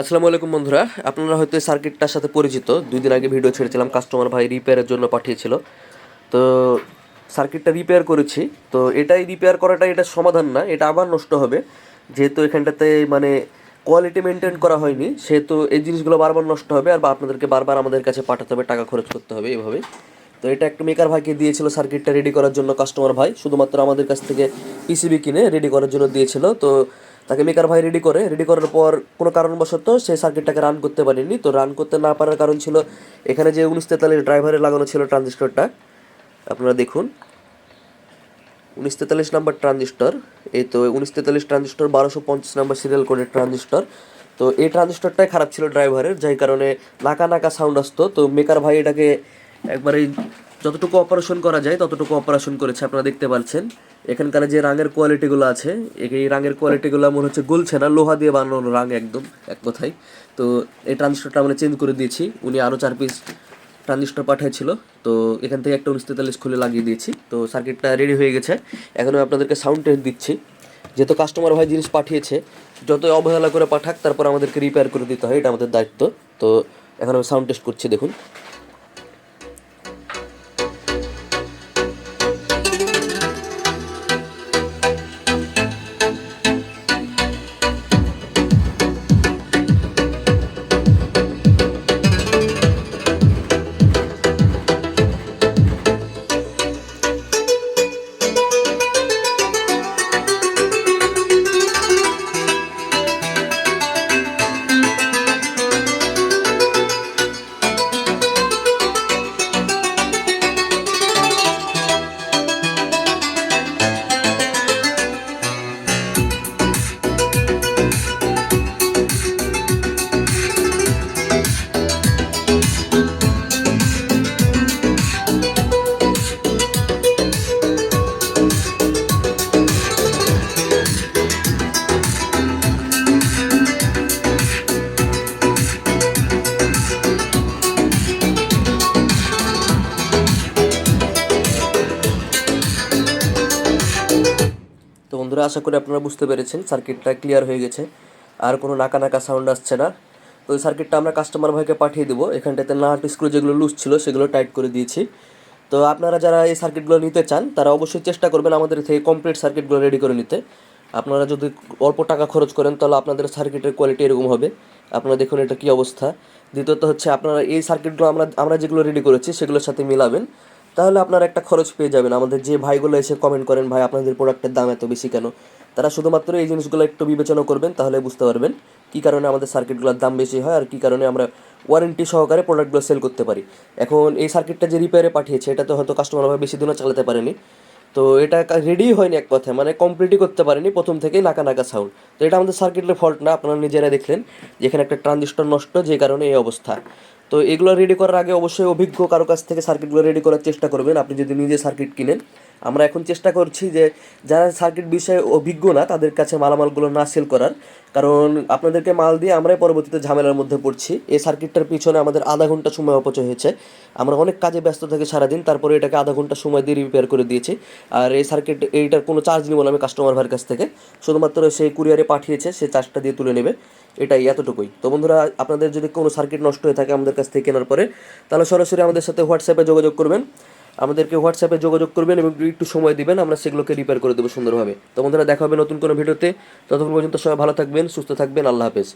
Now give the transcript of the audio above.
আসসালামু আলাইকুম বন্ধুরা। আপনারা হয়তো এই সার্কিটটার সাথে পরিচিত। দুই দিন আগে ভিডিও ছেড়েছিলাম কাস্টমার ভাই রিপেয়ারের জন্য পাঠিয়েছিল। তো সার্কিটটা রিপেয়ার করেছি। তো এটাই রিপেয়ার করাটা এটা সমাধান না, এটা আবার নষ্ট হবে। যেহেতু এখানটাতে মানে কোয়ালিটি মেনটেন করা হয়নি, সেহেতু এই জিনিসগুলো বারবার নষ্ট হবে আর বা আপনাদেরকে বারবার আমাদের কাছে পাঠাতে হবে, টাকা খরচ করতে হবে এভাবে। তো এটা একটা মেকার ভাইকে দিয়েছিল সার্কিটটা রেডি করার জন্য কাস্টমার ভাই। শুধুমাত্র আমাদের কাছ থেকে পিসিবি কিনে রেডি করার জন্য দিয়েছিল। তো তাকে মেকার ভাই রেডি করে। রেডি করার পর কোনো কারণবশত সেই সার্কিটটাকে রান করতে পারেনি। তো রান করতে না পারার কারণ ছিল এখানে যে উনিশ তেতাল্লিশ ড্রাইভারে লাগানো ছিল ট্রানজিস্টরটা আপনারা দেখুন। উনিশ তেতাল্লিশ নাম্বার ট্রানজিস্টর এই তো উনিশ তেতাল্লিশ ট্রানজিস্টর বারোশো পঞ্চাশ নাম্বার সিরিয়াল কোডের ট্রানজিস্টর তো এই ট্রানজিস্টরটাই খারাপ ছিল ড্রাইভারের যাই কারণে নাকা নাকা সাউন্ড আসতো। তো মেকার ভাই এটাকে একবারে যতটুকু অপারেশন করা যায়, ততটুকু অপারেশন করেছে, আপনারা দেখতে পাচ্ছেন। এখানকার যে রাঙের কোয়ালিটিগুলো আছে, এই রাঙের কোয়ালিটিগুলো মনে হচ্ছে গলছে না, লোহা দিয়ে বানানো রাং একদম, এক কথায়। তো এই ট্রানজিস্টরটা আমরা চেঞ্জ করে দিয়েছি। উনি আরও চার পিস ট্রানজিস্টর পাঠিয়েছিল তো এখান থেকে একটা উনিশ তেতাল্লিশ খুলে লাগিয়ে দিয়েছি। তো সার্কিটটা রেডি হয়ে গেছে। এখন আপনাদেরকে সাউন্ড টেস্ট দিচ্ছি। যেহেতু কাস্টমার ভাই জিনিস পাঠিয়েছে, যতই অবহেলা করে পাঠাক, তারপর আমাদেরকে রিপেয়ার করে দিতে হয়, এটা আমাদের দায়িত্ব। তো এখন আমি সাউন্ড টেস্ট করছি, দেখুন। বন্ধুরা, আশা করি আপনারা বুঝতে পেরেছেন, সার্কিটটা ক্লিয়ার হয়ে গেছে। আর কোনো নাকা নাকা সাউন্ড আসছে না। তো সার্কিটটা আমরা কাস্টমার ভাইকে পাঠিয়ে দেবো। এখানটাতে নাট স্ক্রু যেগুলো লুজ ছিল, সেগুলো টাইট করে দিয়েছি। তো আপনারা যারা এই সার্কিটগুলো নিতে চান, তারা অবশ্যই চেষ্টা করবেন আমাদের থেকে কমপ্লিট সার্কিটগুলো রেডি করে নিতে। আপনারা যদি অল্প টাকা খরচ করেন, তাহলে আপনাদের সার্কিটের কোয়ালিটি এরকম হবে। আপনারা দেখুন এটা কী অবস্থা। দ্বিতীয়ত হচ্ছে, আপনারা এই সার্কিটগুলো আমরা আমরা যেগুলো রেডি করেছি, সেগুলোর সাথে মিলাবেন। তাহলে আপনারা একটা খরচ পেয়ে যাবেন। আমাদের যে ভাইগুলো এসে কমেন্ট করেন, ভাই, আপনাদের প্রোডাক্টের দাম এত বেশি কেন? তারা শুধুমাত্র এই জিনিসগুলো একটু বিবেচনা করবেন, তাহলে বুঝতে পারবেন কী কারণে আমাদের সার্কিটগুলোর দাম বেশি হয় আর কী কারণে আমরা ওয়ারেন্টি সহকারে প্রোডাক্টগুলো সেল করতে পারি। এখন এই সার্কিটটা যে রিপেয়ারে পাঠিয়েছে, এটা তো হয়তো কাস্টমার ভাবে বেশি দিনও চালাতে পারেনি। তো এটা রেডি হয়নি এক কথায় মানে কমপ্লিটই করতে পারেনি প্রথম থেকেই নাকা নাকা সাউন্ড তো এটা আমাদের সার্কিটের ফল্ট না, আপনারা নিজেরা দেখলেন, যেখানে একটা ট্রানজিস্টর নষ্ট, যে কারণে এই অবস্থা। তো এগুলো রেডি করার আগে অবশ্যই অভিজ্ঞ কারও কাছ থেকে সার্কিটগুলো রেডি করার চেষ্টা করবেন। আপনি যদি নিজে সার্কিট কিনেন, আমরা এখন চেষ্টা করছি যে যারা সার্কিট বিষয়ে অভিজ্ঞ না, তাদের কাছে মালামালগুলো না সেল করার। কারণ আপনাদেরকে মাল দিয়ে আমরাই পরবর্তীতে ঝামেলার মধ্যে পড়ছি। এই সার্কিটটার পিছনে আমাদের আধা ঘণ্টা সময় অপচয় হয়েছে। আমরা অনেক কাজে ব্যস্ত থাকি সারাদিন, তারপরে এটাকে আধা ঘণ্টা সময় দিয়ে রিপেয়ার করে দিয়েছি। আর এই সার্কিট এইটার কোনো চার্জ নিব না আমি কাস্টমার ভাইয়ের কাছ থেকে। শুধুমাত্র সেই কুরিয়ারে পাঠিয়েছে, সে চার্জটা দিয়ে তুলে নেবে। এটাই, এতটুকুই। তো বন্ধুরা, আপনাদের যদি কোনো সার্কিট নষ্ট হয়ে থাকে আমাদের কাছ থেকে কেনার পরে, তাহলে সরাসরি আমাদের সাথে হোয়াটসঅ্যাপে যোগাযোগ করবেন। আমাদেরকে হোয়াটসঅ্যাপে যোগাযোগ করবেন এবং একটু সময় দিবেন, আমরা সেগুলোকে রিপেয়ার করে দেবো সুন্দরভাবে। তো বন্ধুরা, দেখা হবে নতুন কোনো ভিডিওতে। ততক্ষণ পর্যন্ত সবাই ভালো থাকবেন, সুস্থ থাকবেন, আল্লাহ হাফেজ।